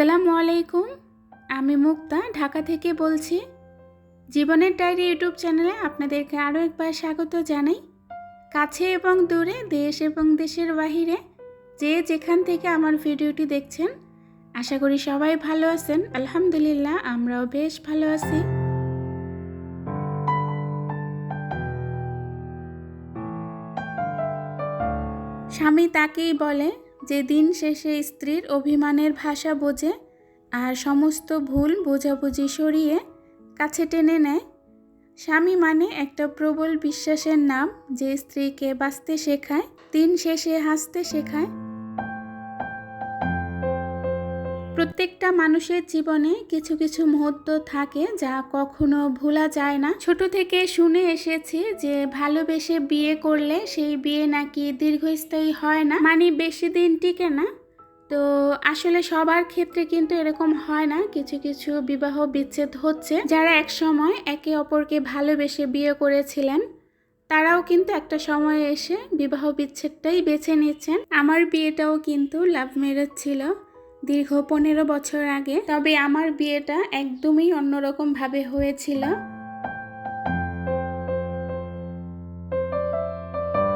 আসসালামু আলাইকুম। আমি মুক্তা, ঢাকা থেকে বলছি। জীবনের ডায়েরি ইউটিউব চ্যানেলে আপনাদেরকে আরও একবার স্বাগত জানাই। কাছে এবং দূরে, দেশ এবং দেশের বাহিরে যে যেখান থেকে আমার ভিডিওটি দেখছেন, আশা করি সবাই ভালো আছেন। আলহামদুলিল্লাহ, আমরাও বেশ ভালো আছি। স্বামী তাকেই বলে যে দিন শেষে স্ত্রীর অভিমানের ভাষা বোঝে আর সমস্ত ভুল বোঝাবুঝি সরিয়ে কাছে টেনে নেয়। স্বামী মানে একটা প্রবল বিশ্বাসের নাম যে স্ত্রীকে বাঁচতে শেখায়, দিন শেষে হাসতে শেখায় প্রত্যেকটা মানুষের জীবনে কিছু কিছু মুহূর্ত থাকে যা কখনো ভোলা যায় না। ছোট থেকে শুনে এসেছি যে ভালোবেসে বিয়ে করলে সেই বিয়ে নাকি দীর্ঘস্থায়ী হয় না মানে বেশি দিন টিকে না। তো আসলে সবার ক্ষেত্রে কিন্তু এরকম হয় না, কিছু কিছু বিবাহ বিচ্ছেদ হচ্ছে। যারা এক সময় একে অপরকে ভালোবেসে বিয়ে করেছিলেন, তারাও কিন্তু একটা সময় এসে বিবাহ বিচ্ছেদটাই বেছে নিচ্ছেন। আমার বিয়েটাও কিন্তু লাভ ম্যারেজ ছিল। দীর্ঘ পনেরো বছর আগে, তবে আমার বিয়েটা একদমই অন্যরকম ভাবে হয়েছিল।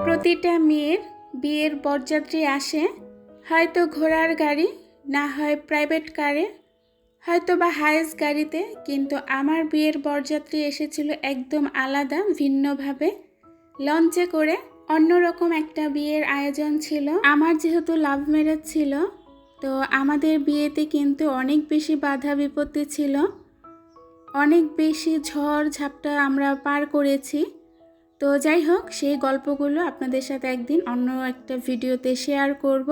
প্রতিটা মেয়ের বিয়ের বরযাত্রী আসে, হয়তো ঘোড়ার গাড়ি, না হয় প্রাইভেট কারে হয়তো বা হায়েস গাড়িতে, কিন্তু আমার বিয়ের বরযাত্রী এসেছিল একদম আলাদা, ভিন্নভাবে। লঞ্চে করে অন্যরকম একটা বিয়ের আয়োজন ছিল। আমার যেহেতু লাভ ম্যারেজ ছিল তো আমাদের বিয়েতে কিন্তু অনেক বেশি বাধা বিপত্তি ছিল। অনেক বেশি ঝড় ঝাপটা আমরা পার করেছি। তো যাই হোক, সেই গল্পগুলো আপনাদের সাথে একদিন অন্য একটা ভিডিওতে শেয়ার করব।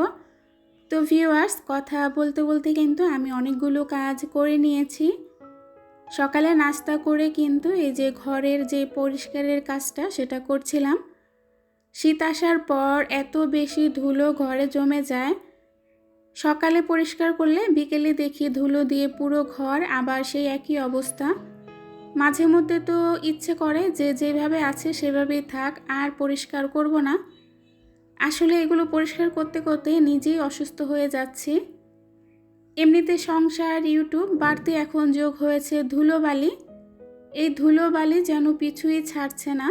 তো ভিউয়ার্স কথা বলতে বলতে কিন্তু আমি অনেকগুলো কাজ করে নিয়েছি। সকালে নাস্তা করে কিন্তু এই যে ঘরের যে পরিষ্কারের কাজটা সেটা করছিলাম। শীত আসার পর এত বেশি ধুলো ঘরে জমে যায় সকালে পরিষ্কার করলে বিকেলে দেখি ধুলো দিয়ে পুরো ঘর, আবার সেই একই অবস্থা। মাঝে মধ্যে তো ইচ্ছে করে যে যেভাবে আছে সেভাবেই থাক, আর পরিষ্কার করব না। আসলে এগুলো পরিষ্কার করতে করতে নিজেই অসুস্থ হয়ে যাচ্ছি। এমনিতে সংসার, ইউটিউব বাড়তি এখন যোগ হয়েছে ধুলোবালি। এই ধুলোবালি যেন পিছুই ছাড়ছে না।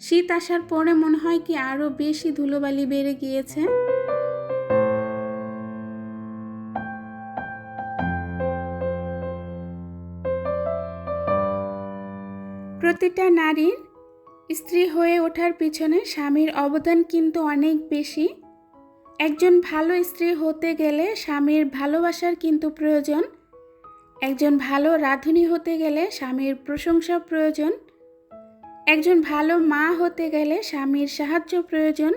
শীত আসার পরে মনে হয় কি আরও বেশি ধুলোবালি বেড়ে গিয়েছে। প্রতিটা নারীর স্ত্রী হয়ে ওঠার পিছনে স্বামীর অবদান কিন্তু অনেক বেশি। একজন ভালো স্ত্রী হতে গেলে স্বামীর ভালোবাসার কিন্তু প্রয়োজন। একজন ভালো রাঁধুনি হতে গেলে স্বামীর প্রশংসা প্রয়োজন। একজন ভালো মা হতে গেলে স্বামীর সাহায্য প্রয়োজন।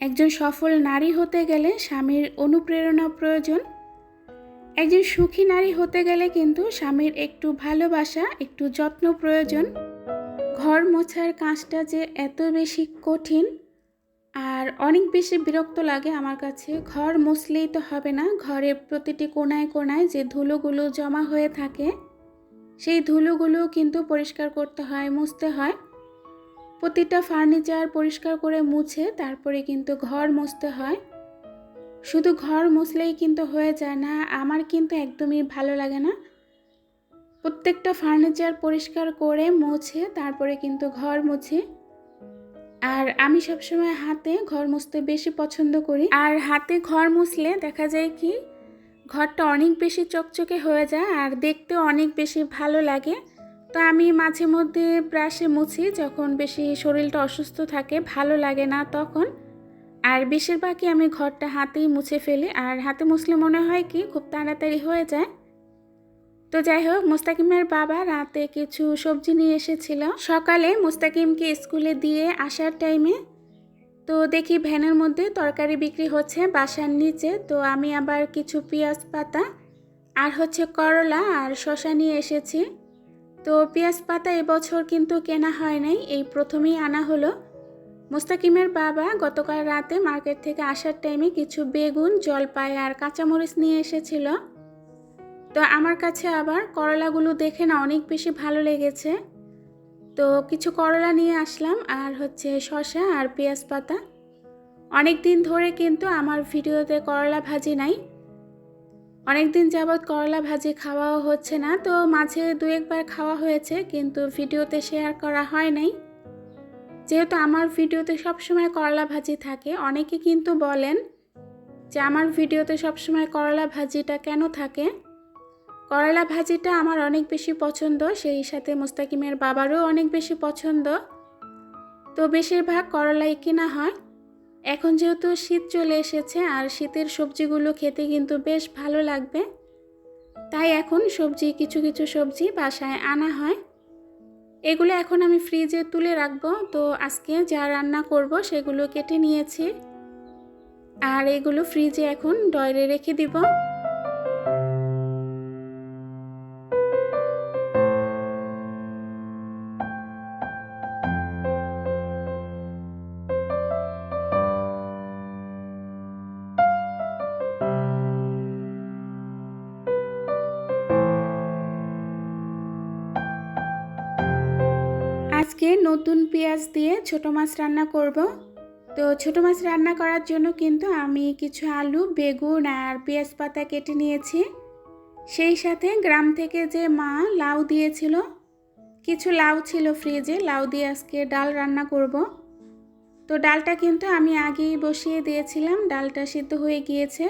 একজন সফল নারী হতে গেলে স্বামীর অনুপ্রেরণা প্রয়োজন। একজন সুখী নারী হতে গেলে কিন্তু স্বামীর একটু ভালোবাসা, একটু যত্ন প্রয়োজন। ঘর মোছার কাজটা যে এত বেশি কঠিন আর অনেক বেশি বিরক্ত লাগে আমার কাছে। ঘর মুছলেই তো হবে না, ঘরের প্রতিটি কোনায় কোনায় যে ধুলোগুলো জমা হয়ে থাকে, সেই ধুলোগুলো কিন্তু পরিষ্কার করতে হয়, মুছতে হয়। প্রতিটা ফার্নিচার পরিষ্কার করে মুছে তারপরে কিন্তু ঘর মুছতে হয়। শুধু ঘর মুছলেই কিন্তু হয়ে যায় না, আমার কিন্তু একদমই ভালো লাগে না। প্রত্যেকটা ফার্নিচার পরিষ্কার করে মুছে, তারপরে কিন্তু ঘর মুছি। আর আমি সবসময় হাতে ঘর মুছতে বেশি পছন্দ করি। আর হাতে ঘর মুছলে দেখা যায় কি, ঘরটা অনেক বেশি চকচকে হয়ে যায় আর দেখতে অনেক বেশি ভালো লাগে। তো আমি মাঝে মধ্যে ব্রাশে মুছি, যখন বেশি শরীরটা অসুস্থ থাকে, ভালো লাগে না তখন। আর বেশিরভাগই আমি ঘরটা হাতেই মুছে ফেলি, আর হাতে মুছলে মনে হয় কি খুব তাড়াতাড়ি হয়ে যায়। তো যাই হোক, মুস্তাকিমের বাবা রাতে কিছু সবজি নিয়ে এসেছিল। সকালে মুস্তাকিমকে স্কুলে দিয়ে আসার টাইমে তো দেখি ভ্যানের মধ্যে তরকারি বিক্রি হচ্ছে বাসার নিচে, তো আমি আবার কিছু পেঁয়াজ পাতা আর হচ্ছে করলা আর শশা নিয়ে এসেছি। তো পেঁয়াজ পাতা এবছর কিন্তু কেনা হয় নাই, এই প্রথমেই আনা হলো। মোস্তাকিমের বাবা গতকাল রাতে মার্কেট থেকে আসার টাইমে কিছু বেগুন, জলপাই আর কাঁচামরিচ নিয়ে এসেছিল। তো আমার কাছে আবার করলাগুলো দেখে না অনেক বেশি ভালো লেগেছে। তো কিছু করলা নিয়ে আসলাম আর হচ্ছে শশা আর পেঁয়াজ পাতা। অনেক দিন ধরে কিন্তু আমার ভিডিওতে করলা ভাজি নাই। অনেক দিন যাবৎ করলা ভাজি খাওয়াও হচ্ছে না, তো মাঝে দু একবার খাওয়া হয়েছে, কিন্তু ভিডিওতে শেয়ার করা হয় নাই। যেহেতু আমার ভিডিওতে সবসময় করলা ভাজি থাকে, অনেকে কিন্তু বলেন যে আমার ভিডিওতে সবসময় করলা ভাজিটা কেন থাকে? করলা ভাজিটা আমার অনেক বেশি পছন্দ, সেই সাথে মুস্তাকিমের বাবারও অনেক বেশি পছন্দ। তো বেশিরভাগ করলাই কিনা হয়। এখন যেহেতু শীত চলে এসেছে আর শীতের সবজিগুলো খেতে কিন্তু বেশ ভালো লাগবে, তাই এখন সবজি, কিছু কিছু সবজি বাসায় আনা হয়। এগুলো এখন আমি ফ্রিজে তুলে রাখব। তো আজকে যা রান্না করব সেগুলো কেটে নিয়েছি। আর এগুলো ফ্রিজে এখন ডয়রে রেখে দিব। আজকে নতুন পেঁয়াজ দিয়ে ছোট মাছ রান্না করব। তো ছোট মাছ রান্না করার জন্য কিন্তু আমি কিছু আলু, বেগুন আর পেঁয়াজ পাতা কেটে নিয়েছি। সেই সাথে গ্রাম থেকে যে মা লাউ দিয়েছিল, কিছু লাউ ছিল ফ্রিজে, লাউ দিয়ে আজকে ডাল রান্না করব। তো ডালটা কিন্তু আমি আগেই বসিয়ে দিয়েছিলাম, ডালটা সিদ্ধ হয়ে গিয়েছে।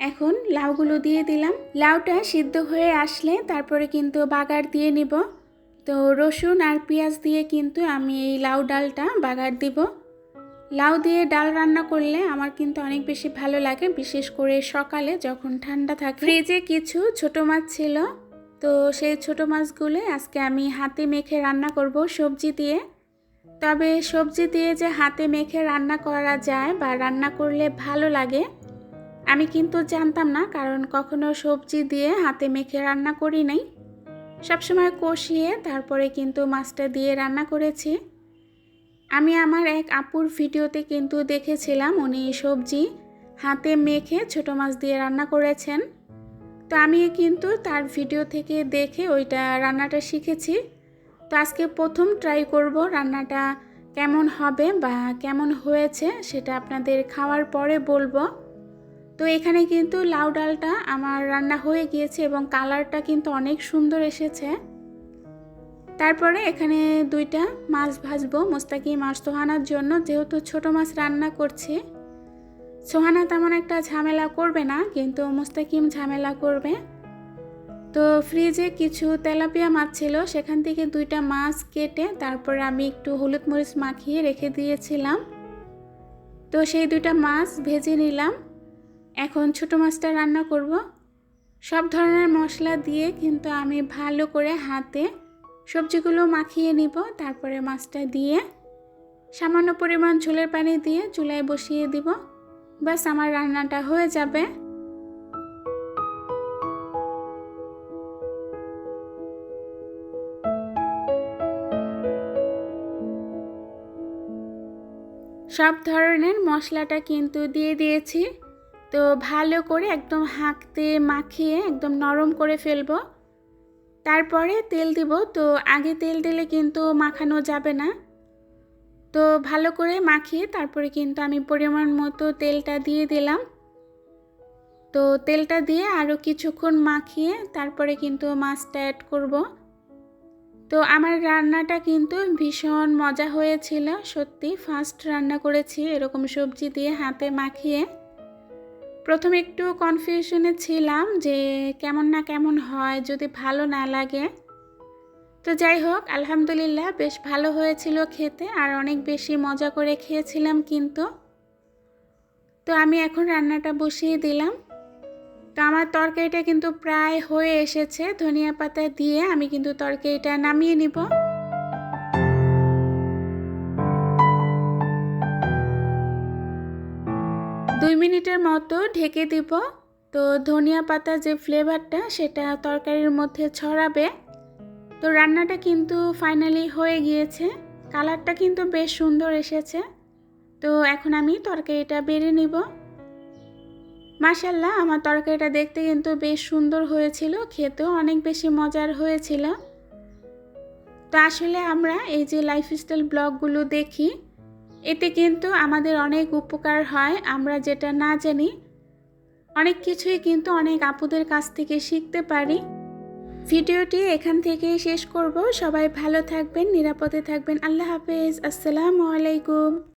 এখন লাউগুলো দিয়ে দিলাম। লাউটা সিদ্ধ হয়ে আসলে তারপরে কিন্তু বাগার দিয়ে নিব। তো রসুন আর পেঁয়াজ দিয়ে কিন্তু আমি এই লাউ ডালটা বাগার দিব। লাউ দিয়ে ডাল রান্না করলে আমার কিন্তু অনেক বেশি ভালো লাগে, বিশেষ করে সকালে যখন ঠান্ডা থাকে। ফ্রিজে কিছু ছোট মাছ ছিল, তো সেই ছোট মাছগুলো আজকে আমি হাতে মেখে রান্না করব সবজি দিয়ে। তবে সবজি দিয়ে যে হাতে মেখে রান্না করা যায় বা রান্না করলে ভালো লাগে, আমি কিন্তু জানতাম না, কারণ কখনো সবজি দিয়ে হাতে মেখে রান্না করি নাই। সবসময় কষিয়ে তারপরে কিন্তু মাছটা দিয়ে রান্না করেছি। আমি আমার এক আপুর ভিডিওতে কিন্তু দেখেছিলাম উনি সবজি হাতে মেখে ছোট মাছ দিয়ে রান্না করেছেন। তো আমি কিন্তু তার ভিডিও থেকে দেখে ওইটা রান্নাটা শিখেছি। তো আজকে প্রথম ট্রাই করব রান্নাটা কেমন হবে বা কেমন হয়েছে সেটা আপনাদের খাওয়ার পরে বলব। তো এখানে কিন্তু লাউ ডালটা আমার রান্না হয়ে গিয়েছে এবং কালারটা কিন্তু অনেক সুন্দর এসেছে। তারপরে এখানে দুইটা মাছ ভাজবো মোস্তাকি মাছ সোহানার জন্য, যেহেতু ছোট মাছ রান্না করছি। সোহানা তেমন একটা ঝামেলা করবে না, কিন্তু মোস্তাকিম ঝামেলা করবে। তো ফ্রিজে কিছু তেলাপিয়া মাছ ছিল, সেখান থেকে দুইটা মাছ কেটে তারপরে আমি একটু হলুদ মরিচ মাখিয়ে রেখে দিয়েছিলাম। তো সেই দুইটা মাছ ভেজে নিলাম। এখন ছোট মাছটা রান্না করব। সব ধরনের মশলা দিয়ে কিন্তু আমি ভালো করে হাতে সবজিগুলো মাখিয়ে নিব। তারপরে মাছটা দিয়ে সামান্য পরিমাণ ঝোলের পানি দিয়ে চুলায় বসিয়ে দিব। বাস আমার রান্নাটা হয়ে যাবে। সব ধরনের মশলাটা কিন্তু দিয়ে দিয়েছি। তো ভালো করে একদম হাঁকতে, মাখিয়ে একদম নরম করে ফেলব। তারপরে তেল দিব। তো আগে তেল দিলে কিন্তু মাখানো যাবে না। তো ভালো করে মাখিয়ে তারপরে কিন্তু আমি পরিমাণ মতো তেলটা দিয়ে দিলাম। তো তেলটা দিয়ে আরও কিছুক্ষণ মাখিয়ে তারপরে কিন্তু মাছটা অ্যাড করব। তো আমার রান্নাটা কিন্তু ভীষণ মজা হয়েছিল, সত্যি ফার্স্ট রান্না করেছি এরকম সবজি দিয়ে হাতে মাখিয়ে। প্রথমে একটু কনফিউশনে ছিলাম যে কেমন না কেমন হয়, যদি ভালো না লাগে। তো যাই হোক, আলহামদুলিল্লাহ বেশ ভালো হয়েছিল খেতে, আর অনেক বেশি মজা করে খেয়েছিলাম কিন্তু। তো আমি এখন রান্নাটা বসিয়ে দিলাম। তো আমার তরকারিটা কিন্তু প্রায় হয়ে এসেছে, ধনিয়া পাতা দিয়ে আমি কিন্তু তরকারিটা নামিয়ে নিব। দুই মিনিটের মতো ঢেকে দিব। তো ধনিয়া পাতা যে ফ্লেভারটা সেটা তরকারির মধ্যে ছড়াবে। তো রান্নাটা কিন্তু ফাইনালি হয়ে গিয়েছে। কালারটা কিন্তু বেশ সুন্দর এসেছে। তো এখন আমি তরকারিটা বেড়ে নিব। মাসাল্লাহ আমার তরকারিটা দেখতে কিন্তু বেশ সুন্দর হয়েছিল। খেতেও অনেক বেশি মজার হয়েছিল। তো আসলে আমরা এই যে লাইফস্টাইল ব্লগগুলো দেখি এতে কিন্তু আমাদের অনেক উপকার হয়, আমরা যেটা না জানি, অনেক কিছুই কিন্তু অনেক আপুদের কাছ থেকে শিখতে পারি। ভিডিওটি এখান থেকে শেষ করব। সবাই ভালো থাকবেন, নিরাপদে থাকবেন। আল্লাহ হাফেজ। আসসালামু আলাইকুম।